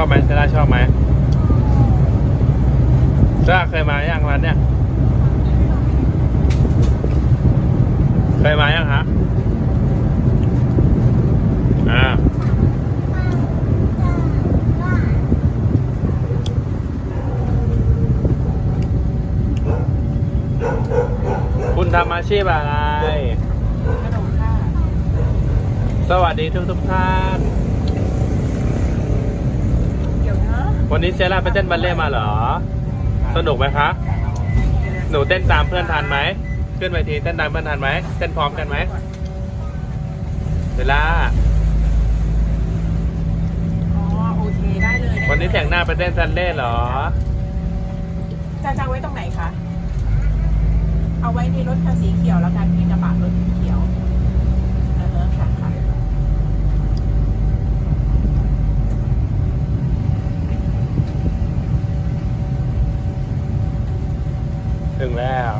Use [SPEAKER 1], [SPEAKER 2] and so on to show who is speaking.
[SPEAKER 1] อบไหมเซล่าชอบไหมเซล่าเคยมายังร้านเนี่ยเคยมายังฮะอ่าคุณทำอาชีพอะไร
[SPEAKER 2] ขนมค่ะ
[SPEAKER 1] สวัสดีทุกทุกๆท่าน
[SPEAKER 2] เดี๋ย วนะ
[SPEAKER 1] วันนี้เซล่าไปเต้นบัลเล่ต์มาเหรอ สนุกไหมคะ หนูเต้นตามเพื่อนทันไหม ขึ้นเวทีเต้นตามเพื่อนทันไหม เต้นพร้อมกันไหมเซล่า
[SPEAKER 2] อ๋อโอเคได้เลยได้เลย
[SPEAKER 1] วันนี้แต่งหน้าไปเต้นซันเล่เหรอ
[SPEAKER 2] จะจะเอาไว้ตรงไหนคะ เอาไว้ในรถคันสีเขียวแล้วกันมีกระบะรถสีเขียว ถึงแล้ว